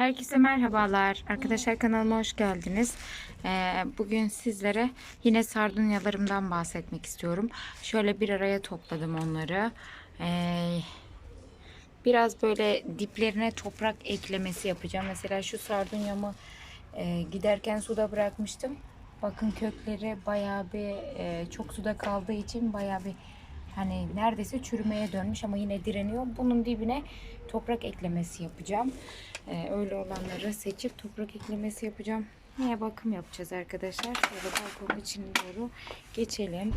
Herkese merhabalar. Arkadaşlar kanalıma hoş geldiniz. Ee, bugün sizlere yine sardunyalarımdan bahsetmek istiyorum. Şöyle bir araya topladım onları. Ee, biraz böyle diplerine toprak eklemesi yapacağım. Mesela şu sardunyamı e, giderken suda bırakmıştım. Bakın kökleri bayağı bir e, çok suda kaldığı için bayağı bir hani neredeyse çürümeye dönmüş ama yine direniyor. Bunun dibine toprak eklemesi yapacağım. Ee, öyle olanları seçip toprak eklemesi yapacağım. Neye bakım yapacağız arkadaşlar. Şöyle balkonun içine doğru geçelim.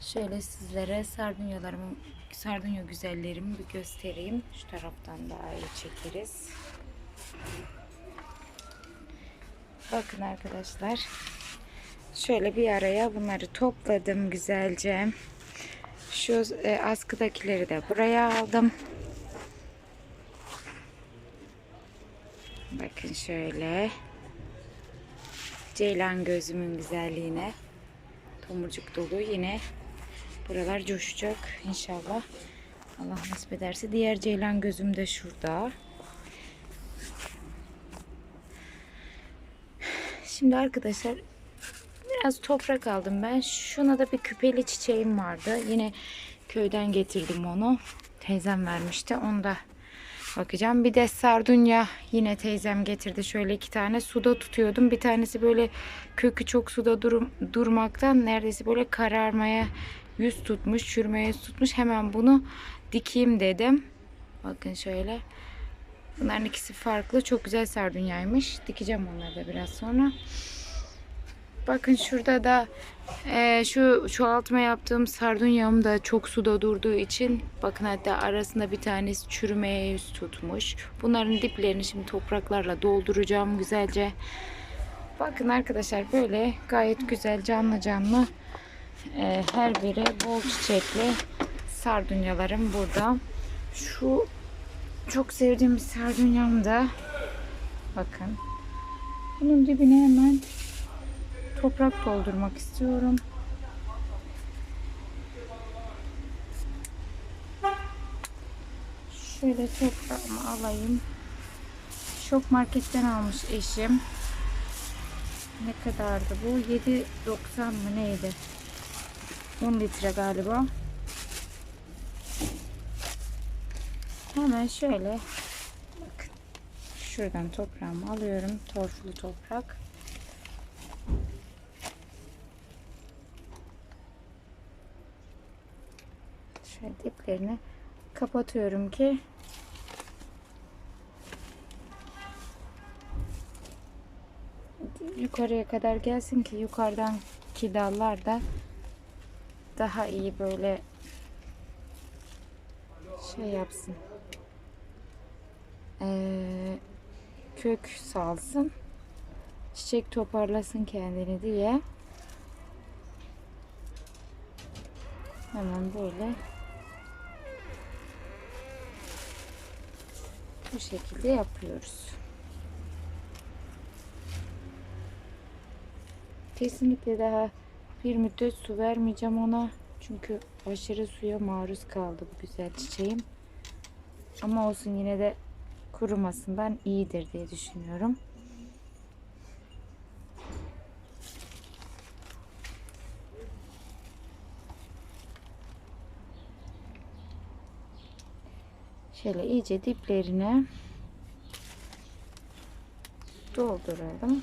Şöyle sizlere sardunyalarımı, sardunya güzellerimi bir göstereyim. Şu taraftan daha iyi çekeriz. Bakın arkadaşlar. Şöyle bir araya bunları topladım güzelce. Şu e, askıdakileri de buraya aldım. Bakın şöyle. Ceylan gözümün güzelliğine. Tomurcuk dolu yine. Buralar coşacak inşallah. Allah nasip ederse. Diğer ceylan gözüm de şurada. Şimdi arkadaşlar biraz toprak aldım ben. Şuna da bir küpeli çiçeğim vardı. Yine köyden getirdim onu. Teyzem vermişti. Onu da bakacağım. Bir de sardunya yine teyzem getirdi. Şöyle iki tane suda tutuyordum. Bir tanesi böyle kökü çok suda durum, durmaktan neredeyse böyle kararmaya yüz tutmuş, çürümeye tutmuş. Hemen bunu dikeyim dedim. Bakın şöyle. Bunların ikisi farklı. Çok güzel sardunyaymış. Dikeceğim onları da biraz sonra. Bakın şurada da e, şu çoğaltma yaptığım sardunyam da çok suda durduğu için bakın hatta arasında bir tanesi çürümeye yüz tutmuş. Bunların diplerini şimdi topraklarla dolduracağım güzelce. Bakın arkadaşlar böyle gayet güzel canlı canlı e, her biri bol çiçekli sardunyalarım burada. Şu çok sevdiğim sardunyam da bakın. Bunun dibine hemen toprak doldurmak istiyorum. Şöyle toprağımı alayım. Şok marketten almış eşim. Ne kadardı bu? 7.90 mı neydi? 10 litre galiba. Hemen şöyle bakın. Şuradan toprağımı alıyorum. Torflu toprak. Şöyle diplerini kapatıyorum ki yukarıya kadar gelsin ki yukarıdan ki dallar da daha iyi böyle şey yapsın. Ee, kök salsın. Çiçek toparlasın kendini diye. Hemen böyle bu şekilde yapıyoruz. Kesinlikle daha bir müddet su vermeyeceğim ona. Çünkü aşırı suya maruz kaldı bu güzel çiçeğim. Ama olsun yine de kurumasından iyidir diye düşünüyorum. Şöyle iyice diplerine dolduralım.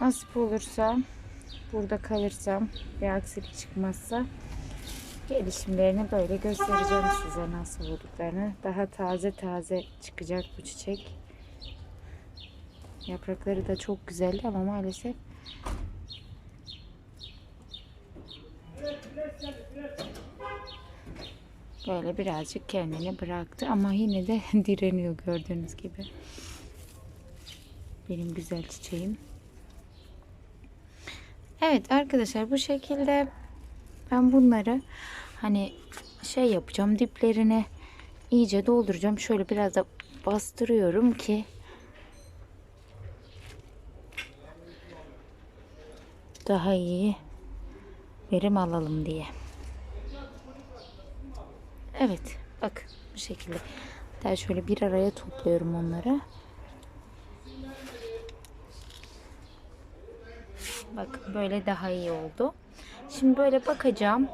Nasip olursa burada kalırsam bir aksilik çıkmazsa gelişimlerini böyle göstereceğim size nasıl olduklarını. Daha taze taze çıkacak bu çiçek. Yaprakları da çok güzeldi ama maalesef böyle birazcık kendini bıraktı ama yine de direniyor gördüğünüz gibi. Benim güzel çiçeğim. Evet arkadaşlar bu şekilde ben bunları hani şey yapacağım diplerine iyice dolduracağım. Şöyle biraz da bastırıyorum ki daha iyi verim alalım diye. Evet, bak bu şekilde. Daha şöyle bir araya topluyorum onları. Bak böyle daha iyi oldu. Şimdi böyle bakacağım.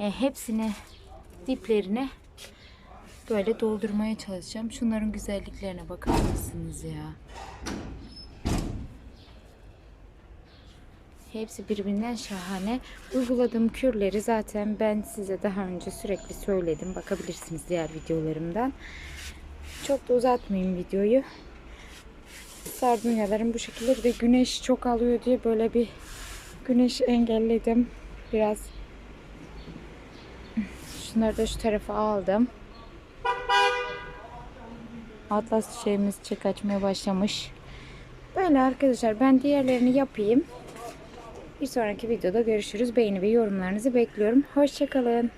E, hepsini diplerine böyle doldurmaya çalışacağım. Şunların güzelliklerine bakar mısınız ya? Hepsi birbirinden şahane. Uyguladığım kürleri zaten ben size daha önce sürekli söyledim. Bakabilirsiniz diğer videolarımdan. Çok da uzatmayayım videoyu. Sardunyalarım bu şekilde. Bir de güneş çok alıyor diye böyle bir güneş engelledim. Biraz şunları da şu tarafa aldım. Atlas çiçeğimiz çiçek açmaya başlamış. Böyle arkadaşlar ben diğerlerini yapayım. Bir sonraki videoda görüşürüz. Beğeni ve yorumlarınızı bekliyorum. Hoşçakalın.